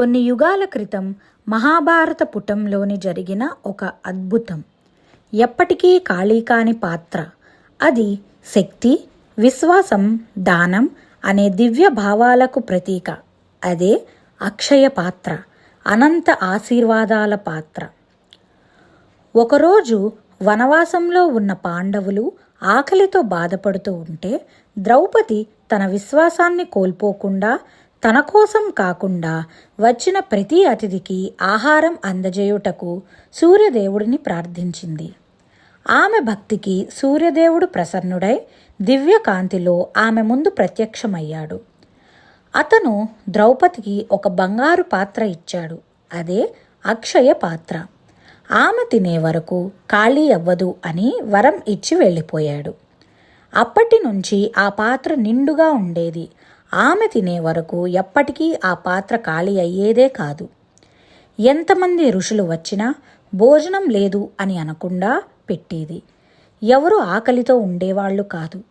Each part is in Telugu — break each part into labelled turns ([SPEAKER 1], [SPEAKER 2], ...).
[SPEAKER 1] కొన్ని యుగాల క్రితం మహాభారత పుటంలోని జరిగిన ఒక అద్భుతం. ఎప్పటికీ ఖాళీ కాని పాత్ర. అది శక్తి విశ్వాసం దానం అనే దివ్య భావాలకు ప్రతీక. అదే అక్షయ పాత్ర అనంత ఆశీర్వాదాల పాత్ర. ఒకరోజు వనవాసంలో ఉన్న పాండవులు ఆకలితో బాధపడుతూ ఉంటే ద్రౌపది తన విశ్వాసాన్ని కోల్పోకుండా తన కోసం కాకుండా వచ్చిన ప్రతి అతిథికి ఆహారం అందజేయుటకు సూర్యదేవుడిని ప్రార్థించింది. ఆమె భక్తికి సూర్యదేవుడు ప్రసన్నుడై దివ్యకాంతిలో ఆమె ముందు ప్రత్యక్షమయ్యాడు. అతను ద్రౌపదికి ఒక బంగారు పాత్ర ఇచ్చాడు. అదే అక్షయ పాత్ర. ఆమె తినే వరకు ఖాళీ అవ్వదు అని వరం ఇచ్చి వెళ్ళిపోయాడు. అప్పటి నుంచి ఆ పాత్ర నిండుగా ఉండేది. ఆమె తినే వరకు ఎప్పటికీ ఆ పాత్ర ఖాళీ అయ్యేదే కాదు. ఎంతమంది ఋషులు వచ్చినా భోజనం లేదు అని అనకుండా పెట్టేది. ఎవరు ఆకలితో ఉండేవాళ్ళు కాదు.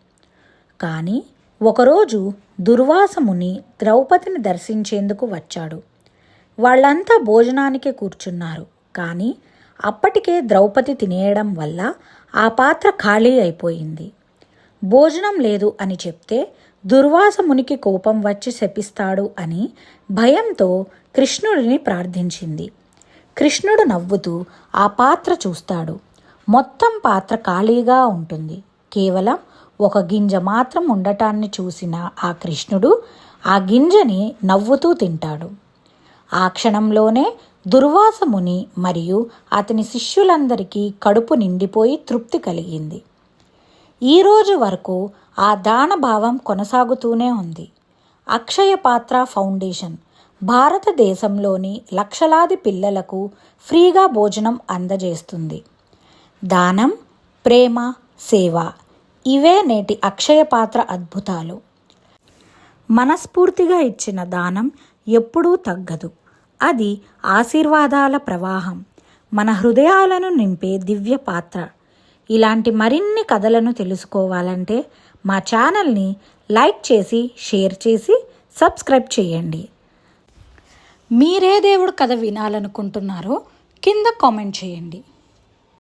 [SPEAKER 1] కానీ ఒకరోజు దుర్వాసముని ద్రౌపదిని దర్శించేందుకు వచ్చాడు. వాళ్ళంతా భోజనానికి కూర్చున్నారు. కానీ అప్పటికే ద్రౌపది తినేయడం వల్ల ఆ పాత్ర ఖాళీ అయిపోయింది. భోజనం లేదు అని చెప్తే దుర్వాస మునికి కోపం వచ్చి శపిస్తాడు అని భయంతో కృష్ణుడిని ప్రార్థించింది. కృష్ణుడు నవ్వుతూ ఆ పాత్ర చూస్తాడు. మొత్తం పాత్ర ఖాళీగా ఉంటుంది. కేవలం ఒక గింజ మాత్రం ఉండటాన్ని చూసిన ఆ కృష్ణుడు ఆ గింజని నవ్వుతూ తింటాడు. ఆ క్షణంలోనే దుర్వాసముని మరియు అతని శిష్యులందరికీ కడుపు నిండిపోయి తృప్తి కలిగింది. ఈరోజు వరకు ఆ దానభావం కొనసాగుతూనే ఉంది. అక్షయ పాత్ర ఫౌండేషన్. భారతదేశంలోని లక్షలాది పిల్లలకు ఫ్రీగా భోజనం అందజేస్తుంది. దానం ప్రేమ సేవ ఇవే నేటి అక్షయ పాత్ర అద్భుతాలు. మనస్ఫూర్తిగా ఇచ్చిన దానం ఎప్పుడూ తగ్గదు. అది ఆశీర్వాదాల ప్రవాహం. మన హృదయాలను నింపే దివ్య పాత్ర. ఇలాంటి మరిన్ని కథలను తెలుసుకోవాలంటే మా ఛానల్ని లైక్ చేసి షేర్ చేసి సబ్స్క్రైబ్ చేయండి. మీరే దేవుడు కథ వినాలనుకుంటున్నారో కింద కామెంట్ చేయండి.